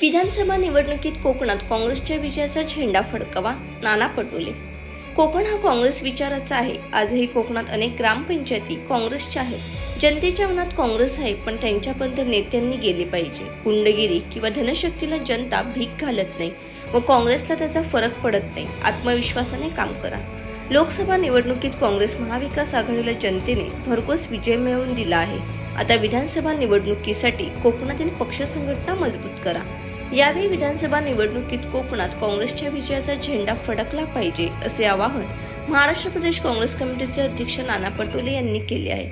विधानसभा निवडणुकीत कोकणात काँग्रेसच्या विजयाचा झेंडा फडकवा नाना पटोले. कोकण हा काँग्रेस विचाराचा आहे. आजही कोकणात अनेक ग्रामपंचायती काँग्रेसच्या आहेत. जनतेच्या मनात काँग्रेस आहे पण त्यांच्यापर्यंत नेत्यांनी गेले पाहिजे. गुंडगिरी किंवा धनशक्तीला जनता भीक घालत नाही व काँग्रेसला त्याचा फरक पडत नाही. आत्मविश्वासाने काम करा. लोकसभा निवडणुकीत काँग्रेस महाविकास आघाडीला जनतेने भरघोस विजय मिळवून दिला आहे. आता विधानसभा निवडणुकीसाठी कोकणातील पक्ष संघटना मजबूत करा. यावेळी विधानसभा निवडणुकीत कोकणात काँग्रेसच्या विजयाचा झेंडा फडकला पाहिजे असे आवाहन महाराष्ट्र प्रदेश काँग्रेस कमिटीचे अध्यक्ष नाना पटोले यांनी केले आहे.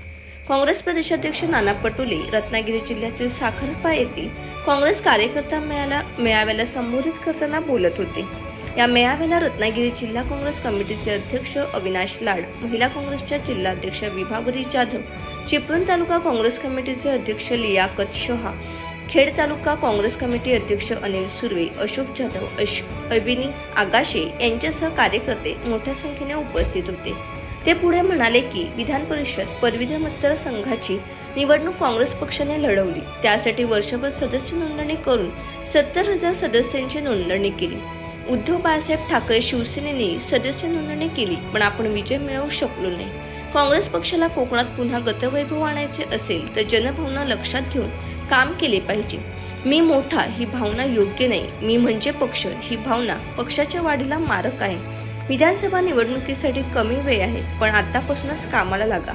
काँग्रेस प्रदेशाध्यक्ष नाना पटोले रत्नागिरी जिल्ह्यातील साखरपा येथील काँग्रेस कार्यकर्ता मेळाव्याला संबोधित करताना बोलत होते. या मेळाव्याला रत्नागिरी जिल्हा काँग्रेस कमिटीचे अध्यक्ष अविनाश लाड महिला काँग्रेसच्या जिल्हाध्यक्ष विभावरी जाधव चिपळूण तालुका काँग्रेस कमिटीचे अध्यक्ष लियाकत शहा खेड तालुका काँग्रेस कमिटी अध्यक्ष अनिल सुर्वे अशोक जाधव अश अविनी आगाशे यांच्यासह कार्यकर्ते मोठ्या संख्येने उपस्थित होते. ते पुढे म्हणाले की विधान परिषद पदवीधर मतदारसंघाची निवडणूक काँग्रेस पक्षाने लढवली. त्यासाठी वर्षभर सदस्य नोंदणी करून सत्तर हजार सदस्यांची नोंदणी केली. उद्धव बाळासाहेब ठाकरे शिवसेनेने सदस्य नोंदणी केली पण आपण विजय मिळवू शकलो नाही. काँग्रेस पक्षाला कोकणात पुन्हा गतवैभव आणायचे असेल तर जनभावना लक्षात घेऊन काम केले पाहिजे. मी मोठा ही भावना योग्य नाही. मी म्हणजे पक्ष ही भावना पक्षाच्या वाढीला मारक आहे. विधानसभा निवडणुकीसाठी कमी वेळ आहे पण आतापासूनच कामाला लागा.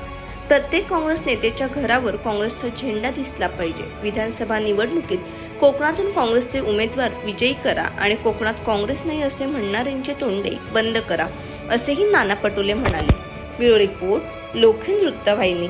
प्रत्येक काँग्रेस नेत्याच्या घरावर काँग्रेसचा झेंडा दिसला पाहिजे. विधानसभा निवडणुकीत कोकणातून काँग्रेसचे उमेदवार विजयी करा आणि कोकणात काँग्रेस नाही असे म्हणणाऱ्यांचे तोंडे बंद करा असेही नाना पटोले म्हणाले. ब्युरो रिपोर्ट लोखंड वृत्तवाहिनी.